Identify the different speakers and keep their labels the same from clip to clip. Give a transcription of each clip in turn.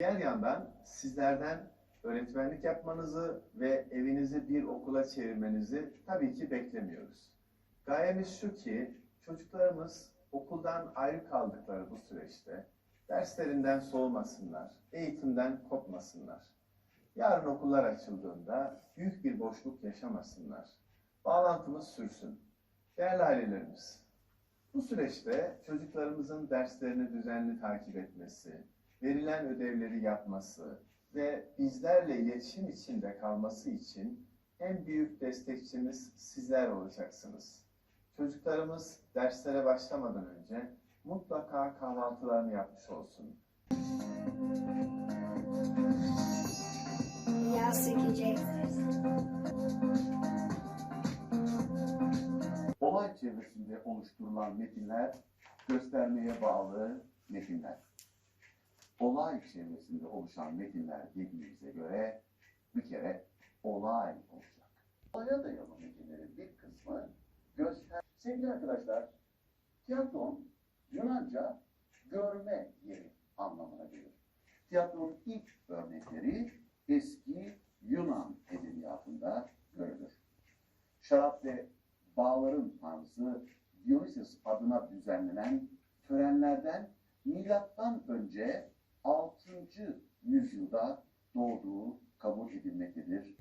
Speaker 1: Diğer yandan sizlerden öğretmenlik yapmanızı ve evinizi bir okula çevirmenizi tabii ki beklemiyoruz. Gayemiz şu ki çocuklarımız okuldan ayrı kaldıkları bu süreçte derslerinden soğumasınlar, eğitimden kopmasınlar. Yarın okullar açıldığında büyük bir boşluk yaşamasınlar. Bağlantımız sürsün. Değerli ailelerimiz, bu süreçte çocuklarımızın derslerini düzenli takip etmesi, verilen ödevleri yapması ve bizlerle iletişim içinde kalması için en büyük destekçimiz sizler olacaksınız. Çocuklarımız derslere başlamadan önce mutlaka kahvaltılarını yapmış olsun.
Speaker 2: Yağ.
Speaker 3: Olay çevresinde oluşturulan metinler göstermeye bağlı metinler. Olay çevresinde oluşan metinler dediğimize göre bir kere olay olacak. Olaya dayalı metinlerin bir kısmı göster. Sevgili arkadaşlar, tiyatron Yunanca görme yeri anlamına gelir. Tiyatronun ilk örnekleri eski Yunan edebiyatında görülür. Şarap ve bağların tanrısı Dionysus adına düzenlenen törenlerden milattan önce 6. yüzyılda doğduğu kabul edilmektedir.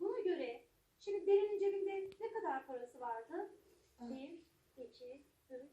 Speaker 4: Buna göre şimdi Derin'in cebinde ne kadar parası vardı? Bir, iki, üç, dört,